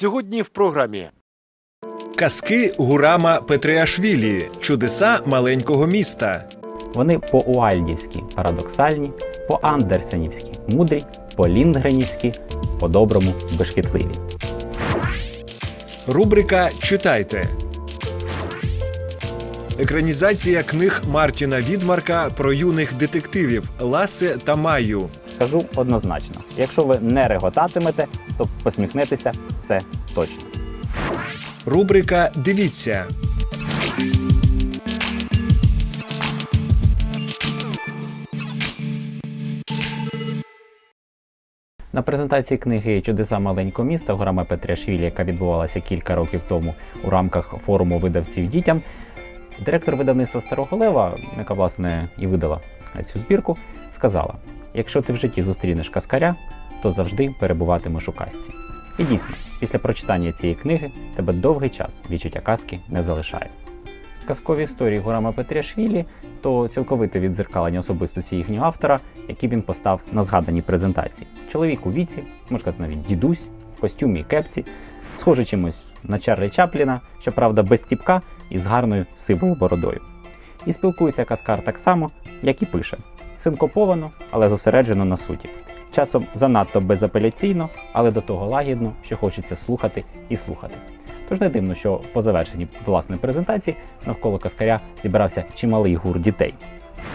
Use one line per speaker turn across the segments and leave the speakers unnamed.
Сьогодні в програмі
Казки Гурама Петреашвілі. Чудеса маленького міста.
Вони по-уальдівськи парадоксальні, по-андерсенівськи мудрі, по-лінгренівськи по-доброму бешкетливі.
Рубрика Читайте. Екранізація книг Мартіна Відмарка про юних детективів Ласе та Майю.
Скажу однозначно: якщо ви не реготатимете, то посміхнетеся це точно.
Рубрика Дивіться.
На презентації книги Чудеса маленького міста Горама Петряшвілі, яка відбувалася кілька років тому у рамках форуму видавців дітям, директор видавництва Старого Лева, яка власне і видала цю збірку, сказала: якщо ти в житті зустрінеш каскаря, то завжди перебуватимеш у казці. І дійсно, після прочитання цієї книги тебе довгий час відчуття казки не залишає. Казкові історії Гурама Петряшвілі то цілковите відзеркалення особистості їхнього автора, який він постав на згаданій презентації. Чоловік у віці, можна навіть дідусь, в костюмі і кепці, схожий чимось на Чарлі Чапліна, щоправда, без ціпка і з гарною сивою бородою. І спілкується Каскар так само, як і пише: синкоповано, але зосереджено на суті. Часом занадто безапеляційно, але до того лагідно, що хочеться слухати і слухати. Тож не дивно, що по завершенні власної презентації навколо каскаря зібрався чималий гур дітей.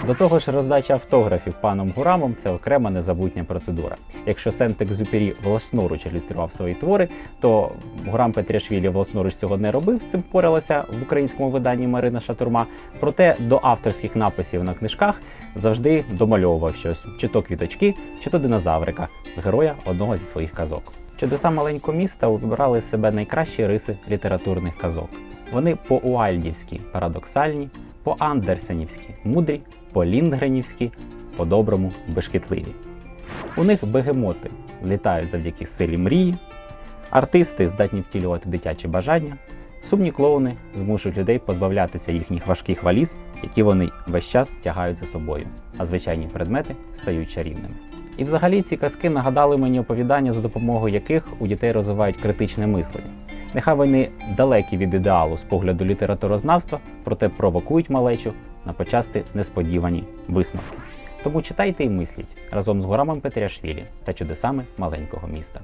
До того ж, роздача автографів паном Гурамом це окрема незабутня процедура. Якщо Сент-Екзюпері власноруч ілюстрував свої твори, то Гурам Петряшвілі власноруч цього не робив. Цим впоралася в українському виданні Марина Шатурма. Проте до авторських написів на книжках завжди домальовував щось: чи то квіточки, чи то динозаврика, героя одного зі своїх казок. Чудеса маленького міста убрали себе найкращі риси літературних казок. Вони по-уальдівськи парадоксальні, по-андерсенівськи мудрі, по-лінгренівськи по-доброму бешкетливі. У них бегемоти літають завдяки силі мрії, артисти здатні втілювати дитячі бажання, сумні клоуни змушують людей позбавлятися їхніх важких валіз, які вони весь час тягають за собою, а звичайні предмети стають чарівними. І взагалі ці казки нагадали мені оповідання, за допомогою яких у дітей розвивають критичне мислення. Нехай вони далекі від ідеалу з погляду літературознавства, проте провокують малечу на почасти несподівані висновки. Тому читайте і мисліть разом з горами Петряшвілі та чудесами маленького міста.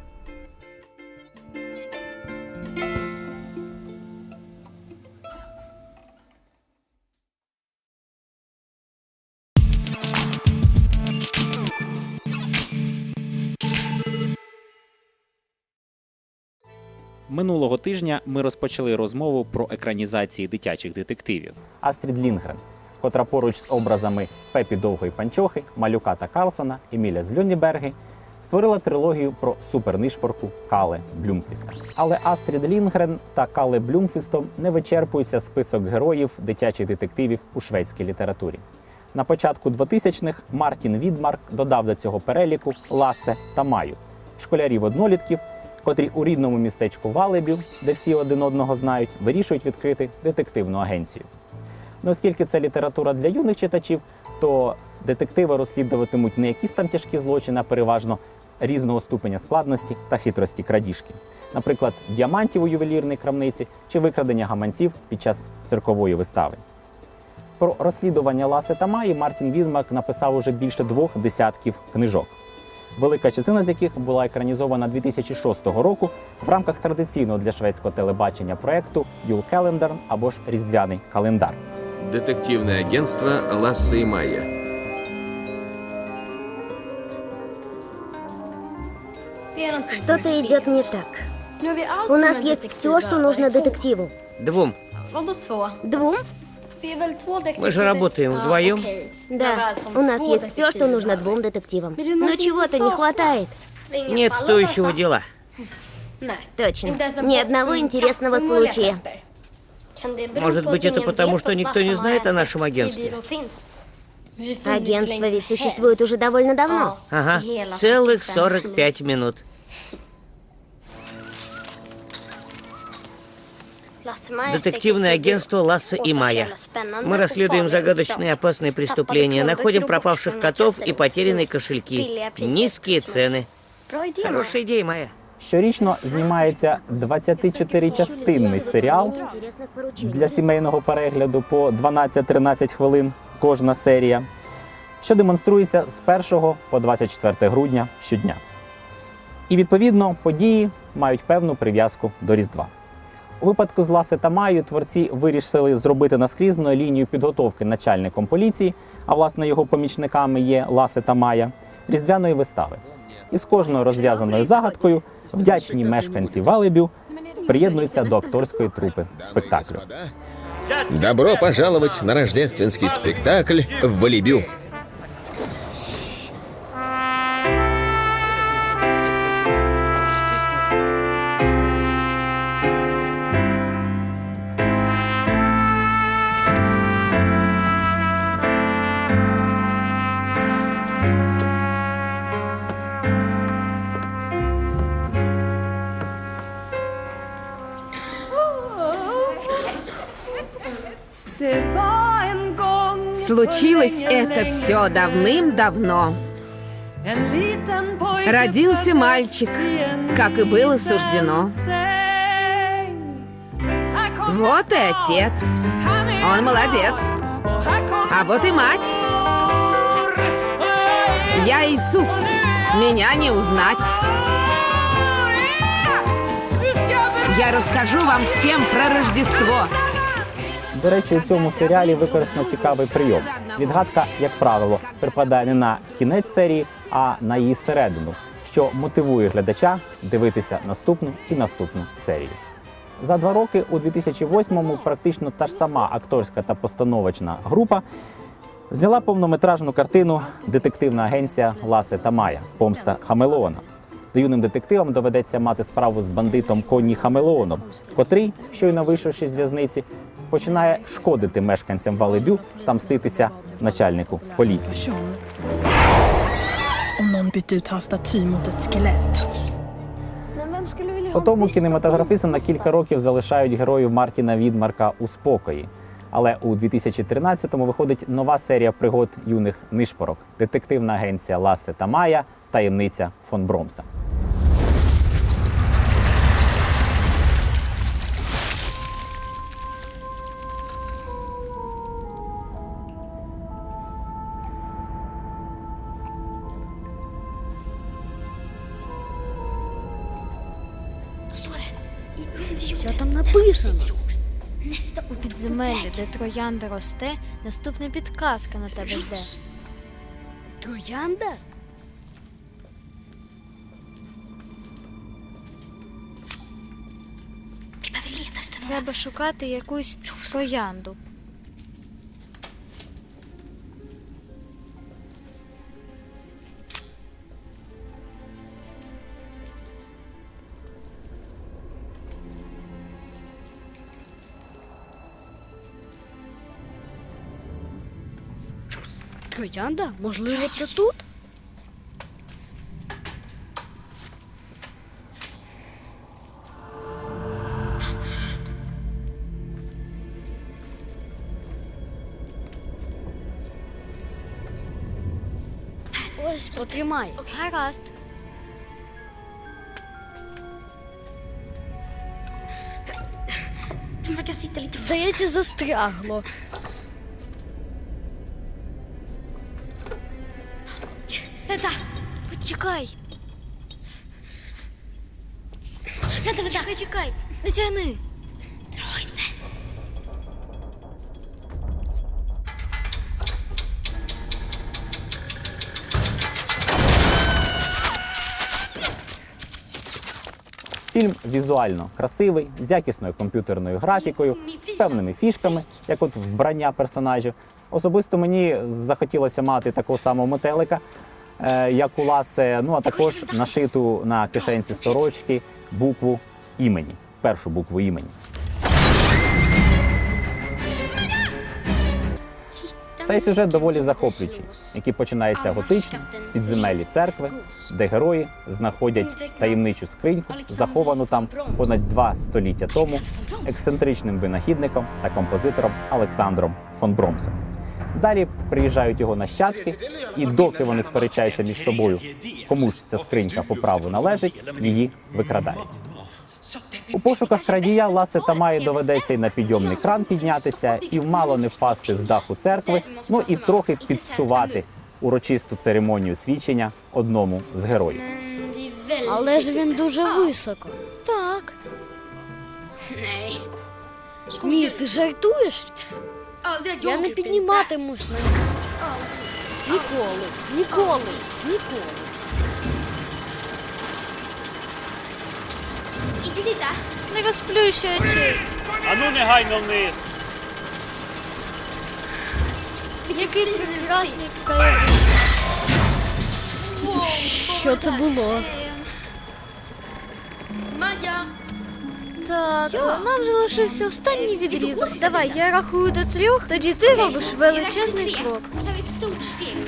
Минулого тижня ми розпочали розмову про екранізації дитячих детективів. Астрід Лінгрен, котра поруч з образами Пепі Довгої Панчохи, Малюка та Карлсона, Еміля з Люніберги, створила трилогію про супернишпорку Кале Блюмквіста. Але Астрід Лінгрен та Кале Блюмквістом не вичерпується список героїв дитячих детективів у шведській літературі. На початку 2000-х Мартін Відмарк додав до цього переліку Ласе та Маю школярів-однолітків, котрі у рідному містечку Валебю, де всі один одного знають, вирішують відкрити детективну агенцію. Ну, оскільки це література для юних читачів, то детективи розслідуватимуть не якісь там тяжкі злочини, а переважно різного ступеня складності та хитрості крадіжки. Наприклад, діамантів у ювелірній крамниці чи викрадення гаманців під час циркової вистави. Про розслідування Ласи та Маї Мартін Відмак написав уже більше двох десятків книжок велика частина з яких була екранізована 2006 року в рамках традиційного для шведського телебачення проекту Юл Календар або ж Різдвяний календар.
Детективное агентство Ласса и Майя.
Что-то идет не так. У нас есть все, что нужно детективу.
Двум.
Двум?
Мы же работаем вдвоем.
Да, у нас есть все, что нужно двум детективам. Но чего-то не хватает.
Нет стоящего дела.
Точно. Ни одного интересного случая.
Может быть, это потому, что никто не знает о нашем агентстве?
Агентство ведь существует уже довольно давно.
Ага, целых 45 минут. Детективное агентство Ласса и Майя. Мы расследуем загадочные и опасные преступления, находим пропавших котов и потерянные кошельки. Низкие цены. Хорошая идея, Майя.
Щорічно знімається 24-частинний серіал
Интересных поручений.
для сімейного перегляду по 12-13 хвилин кожна серія, що демонструється з 1 по 24 грудня щодня. І відповідно події мають певну прив'язку до Різдва. У випадку з Ласе та Маю творці вирішили зробити наскрізну лінію підготовки начальником поліції, а власне його помічниками є Ласе та Майя, різдвяної вистави. І з кожною розв'язаною загадкою вдячні мешканці Валебю приєднуються до акторської трупи спектаклю.
Добро пожаловать на рождественский спектакль в Валибю.
Случилось это все давным-давно. Родился мальчик, как и было суждено. Вот и отец. Он молодец. А вот и мать. Я Иисус. Меня не узнать. Я расскажу вам всем про Рождество.
До речі, у цьому серіалі використано цікавий прийом. Відгадка, як правило, припадає не на кінець серії, а на її середину, що мотивує глядача дивитися наступну і наступну серію. За два роки у 2008-му практично та ж сама акторська та постановочна група зняла повнометражну картину Детективна агенція Ласе та Майя Помста Хамелеона. Де юним детективам доведеться мати справу з бандитом Конні Хамелеоном, котрий, щойно вийшовши з в'язниці, починає шкодити мешканцям Валебю та мститися начальнику поліції. Потому
bysta
кінематографісти на кілька років залишають героїв Мартіна Відмарка у спокої. Але у 2013-му виходить нова серія пригод юних нишпорок детективна агенція Ласе та Майя, таємниця фон Бромса.
Що там написано?
У підземеллі, де троянда росте, наступна підказка на тебе жде.
Троянда?
Треба шукати якусь троянду.
Троянда? Можливо, це тут? Ось, потримай.
Гаразд.
Здається, застрягло.
Чекай. Чекай, чекай. Не тягни.
Фільм візуально красивий, з якісною комп'ютерною графікою, з певними фішками, як от вбрання персонажів. Особисто мені захотілося мати такого самого метелика, як у Ласе, ну а також нашиту на кишенці сорочки букву імені, першу букву імені. Та й сюжет доволі захоплюючий, який починається готично, підземелі церкви, де герої знаходять таємничу скриньку, заховану там понад два століття тому ексцентричним винахідником та композитором Олександром фон Бромсом. Далі приїжджають його нащадки, і доки вони сперечаються між собою, кому ж ця скринька по праву належить, її викрадають. У пошуках крадія Ласе та Майі доведеться і на підйомний кран піднятися, і вмало не впасти з даху церкви, ну і трохи підсувати урочисту церемонію свідчення одному з героїв.
Але ж він дуже високо. Так. Ні, ти жартуєш? Я не підніматимусь на нього. Ніколи, ніколи, ніколи. Не розплющуй очей.
Ану негайно вниз.
Який прекрасний. Що це було? Так, нам залишився останній відрізок. Давай, я рахую до трьох, тоді ти робиш величезний крок.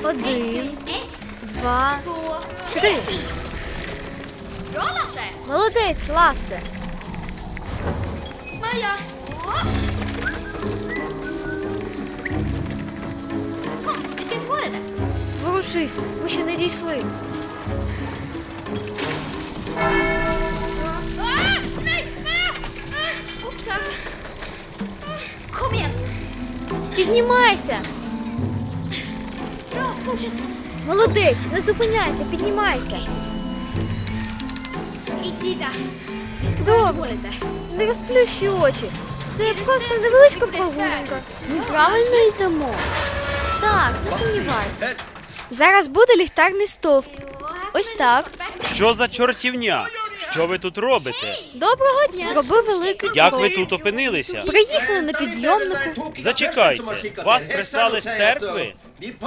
Один, два, три. Молодець, Ласе. Ворушись, ми ще не дійшли. Піднімайся. Молодець, не зупиняйся, піднімайся. Добре. Не розплющуй очі. Це просто невеличка прогулянка. Ми правильно йдемо. Так, не сумнівайся. Зараз буде ліхтарний стовп. Ось так.
Що за чортівня? Що ви тут робите?
Доброго дня. Зробив великий
Як ви тут опинилися?
Приїхали на підйомнику.
Зачекайте, вас прислали з церкви?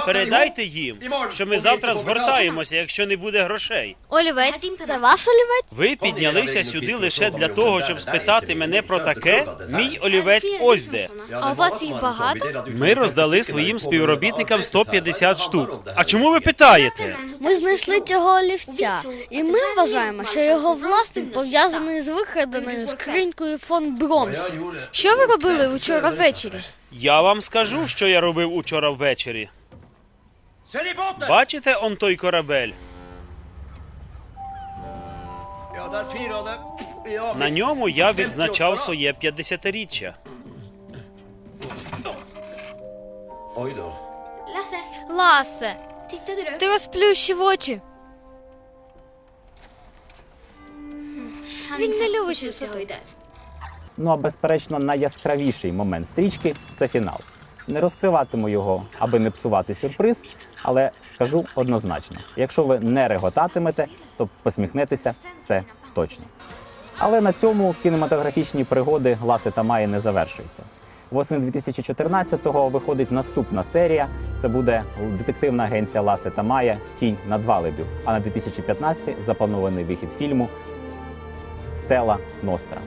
Передайте їм, що ми завтра згортаємося, якщо не буде грошей.
Олівець. Це ваш олівець?
Ви піднялися сюди лише для того, щоб спитати мене про таке. Мій олівець ось де.
А у вас їх багато?
Ми роздали своїм співробітникам 150 штук. А чому ви питаєте?
Ми знайшли цього олівця, і ми вважаємо, що його власник пов'язаний з викраденою скринькою фон Бромс. Що ви робили вчора ввечері?
Я вам скажу, що я робив учора ввечері. Бачите он той корабель? На ньому я відзначав своє 50-річчя.
Ласе, ти розплющив очі. Він не любить висоту.
Ну а безперечно, найяскравіший момент стрічки це фінал. Не розкриватиму його, аби не псувати сюрприз, але скажу однозначно: якщо ви не реготатимете, то посміхнетеся це точно. Але на цьому кінематографічні пригоди Ласи та Маї не завершуються. Восени 2014-го виходить наступна серія. Це буде детективна агенція Ласи та Майя Тінь над Валебю. А на 2015 запланований вихід фільму Стела Ностра.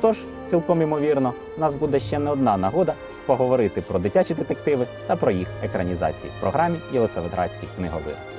Тож, цілком імовірно, у нас буде ще не одна нагода поговорити про дитячі детективи та про їх екранізації в програмі Єлисаветградський книговир.